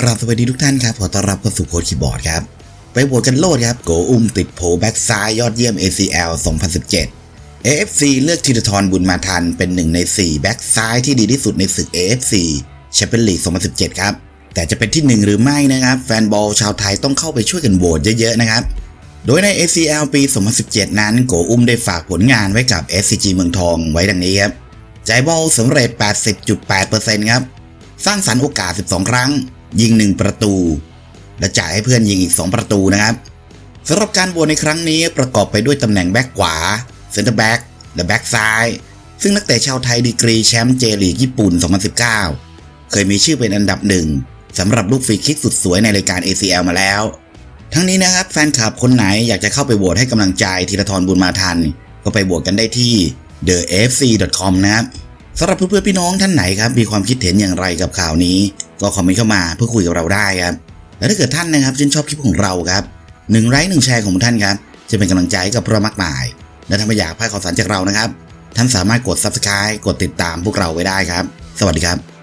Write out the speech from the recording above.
กราบสวัสดีทุกท่านครับ ขอต้อนรับเข้าสู่โค้ดคีย์บอร์ดครับ ไปโหวตกันโลดครับ โกอุ้มติดโผแบ็กซ้ายยอดเยี่ยม ACL 2017 AFC เลือกธีรทรบุญมาทันเป็นหนึ่งใน 4 แบ็กซ้ายที่ดีที่สุดในศึก AFC แชมเปี้ยนลีก 2017 ครับ แต่จะเป็นที่ 1 หรือไม่นะครับ แฟนบอลชาวไทยต้องเข้าไปช่วยกันโหวตเยอะๆนะครับ โดยใน ACL ปี 2017 นั้น โกอุ้มได้ฝากผลงานไว้กับ SCG เมืองทองไว้ดังนี้ครับจ่ายบอลสำเร็จ 80.8%ครับ สร้างสรรค์โอกาส 12 ครั้ง ยิง 1 ประตู และจ่ายให้เพื่อนยิงอีก 2 ประตูนะครับสำหรับการบวในครั้งนี้ประกอบไปด้วยตำแหน่งแบ็กขวาเซนเตอร์แบ็กและแบ็กซ้าย ซึ่งนักเตะชาวไทยดีกรีแชมป์เจลีกญี่ปุ่น 2019 เคยมีชื่อเป็นอันดับหนึ่งสำหรับลูกฟรีคิกสุดสวยในรายการ ACL มาแล้ว ทั้งนี้นะครับแฟนคลับคนไหนอยากจะเข้าไปโหวตให้กำลังใจธีรทรบุญมาทัน ก็ไปโหวตกันได้ที่ thefc.com นะครับ สำหรับเพื่อนๆพี่น้องท่านไหนครับมีความคิดเห็นอย่างไรกับข่าวนี้ ก็คอมเมนต์เข้ามาเพื่อคุยกับเราได้ครับและถ้าเกิดท่านนะครับชื่นชอบคลิปของเราครับหนึ่งไลค์หนึ่งแชร์ของท่านครับจะเป็นกำลังใจกับเรามากมาย และถ้าไม่อยากพลาดข่าวสารจากเรานะครับ ท่านสามารถกด subscribe กดติดตามพวกเราไว้ได้ครับ สวัสดีครับ